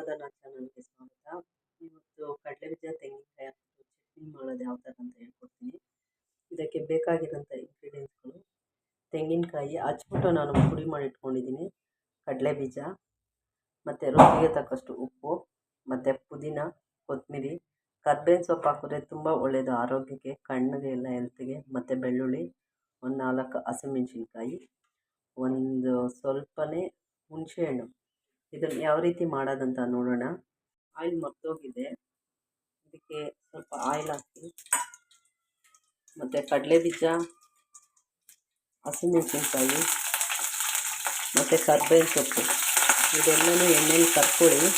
ಚಾನಲ್ಗೆ ಸ್ವಾಗತ ಇವತ್ತು ಕಡಲೆಬೀಜ ತೆಂಗಿನಕಾಯಿ ಹಾಕ್ಬಿಟ್ಟು ಚಟ್ನಿ ಮಾಡೋದು ಯಾವ ಥರ ಅಂತ ಹೇಳ್ಕೊಡ್ತೀನಿ. ಇದಕ್ಕೆ ಬೇಕಾಗಿರೋಂಥ ಇಂಗ್ರೀಡಿಯೆಂಟ್ಸ್ಗಳು ತೆಂಗಿನಕಾಯಿ ಹಚ್ಬಿಟ್ಟು ನಾನು ಪುಡಿ ಮಾಡಿ ಇಟ್ಕೊಂಡಿದ್ದೀನಿ. ಕಡಲೆಬೀಜ ಮತ್ತು ರುಚಿಗೆ ತಕ್ಕಷ್ಟು ಉಪ್ಪು, ಮತ್ತು ಪುದೀನ ಕೊತ್ತಂಬರಿ ಕರ್ಬೇವಿನ ಸೊಪ್ಪು ಹಾಕಿದ್ರೆ ತುಂಬ ಒಳ್ಳೆಯದು ಆರೋಗ್ಯಕ್ಕೆ, ಕಣ್ಣಿಗೆ ಎಲ್ಲ ಹೆಲ್ತಿಗೆ ಮತ್ತು ಬೆಳ್ಳುಳ್ಳಿ, ಒಂದು ನಾಲ್ಕು ಹಸಿಮೆಣ್ಸಿನ್ಕಾಯಿ, ಒಂದು ಸ್ವಲ್ಪನೇ ಹುಣಸೆಹಣ್ಣು ಇದನ್ನು ಯಾವ ರೀತಿ ಮಾಡೋದಂತ ನೋಡೋಣ. ಆಯಿಲ್ ಮರ್ತೋಗಿದೆ. ಇದಕ್ಕೆ ಸ್ವಲ್ಪ ಆಯಿಲ್ ಹಾಕಿ. ಮತ್ತು ಕಡಲೆಬೀಜ ಹಸಿಮೆಣಸಿನ್ಕಾಯಿ, ಮತ್ತು ಕರ್ಬೇವಿನ ಸೊಪ್ಪು. ಇದೆಲ್ಲನೂ ಎಣ್ಣೆಲಿ ಕರ್ಕೊಳ್ಳಿ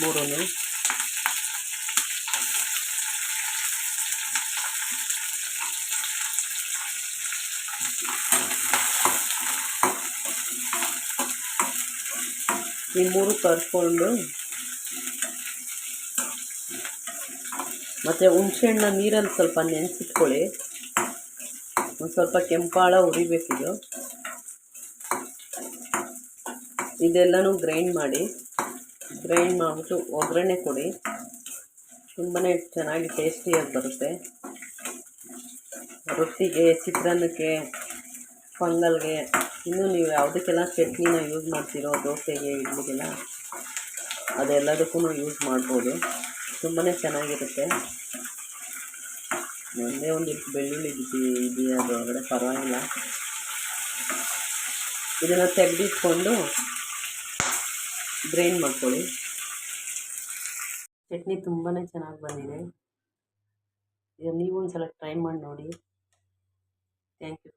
ಮೂರೂ ಮೂರು ಕರ್ಕೊಂಡು ಮತ್ತು ಹುಣಸೆಹಣ್ಣ ನೀರಲ್ಲಿ ಸ್ವಲ್ಪ ನೆನೆಸಿಟ್ಕೊಳ್ಳಿ. ಒಂದು ಸ್ವಲ್ಪ ಕೆಂಪಾಳ ಉರಿಬೇಕಿದು ಇದೆಲ್ಲನೂ ಗ್ರೈಂಡ್ ಮಾಡಿ. ಗ್ರೈಂಡ್ ಮಾಡಿಬಿಟ್ಟು ಒಗ್ಗರಣೆ ಕೊಡಿ. ತುಂಬಾ ಚೆನ್ನಾಗಿ ಟೇಸ್ಟಿಯಾಗಿ ಬರುತ್ತೆ. ರೊಟ್ಟಿಗೆ, ಚಿತ್ರಾನ್ನಕ್ಕೆ, ಪೊಂಗಲ್ಗೆ ಇನ್ನೂ ನೀವು ಯಾವುದಕ್ಕೆಲ್ಲ ಚಟ್ನಿನ ಯೂಸ್ ಮಾಡ್ತೀರೋ, ದೋಸೆಗೆ, ಇಡ್ಲಿಗೆಲ್ಲ ಅದೆಲ್ಲದಕ್ಕೂ ಯೂಸ್ ಮಾಡ್ಬೋದು. ತುಂಬಾ ಚೆನ್ನಾಗಿರುತ್ತೆ. ಒಂದೇ ಒಂದು ಬೆಳ್ಳುಳ್ಳಿ ಬಿಸಿ ಇದೆಯಾ ಅದು ಹೊರಗಡೆ? ಪರವಾಗಿಲ್ಲ. ಇದನ್ನು ತೆಗೆದಿಟ್ಕೊಂಡು ಗ್ರೈಂಡ್ ಮಾಡ್ಕೊಳ್ಳಿ. ಚಟ್ನಿ ತುಂಬಾ ಚೆನ್ನಾಗಿ ಬಂದಿದೆ. ನೀವು ಒಂದು ಸಲ ಟ್ರೈ ಮಾಡಿ ನೋಡಿ. Thank you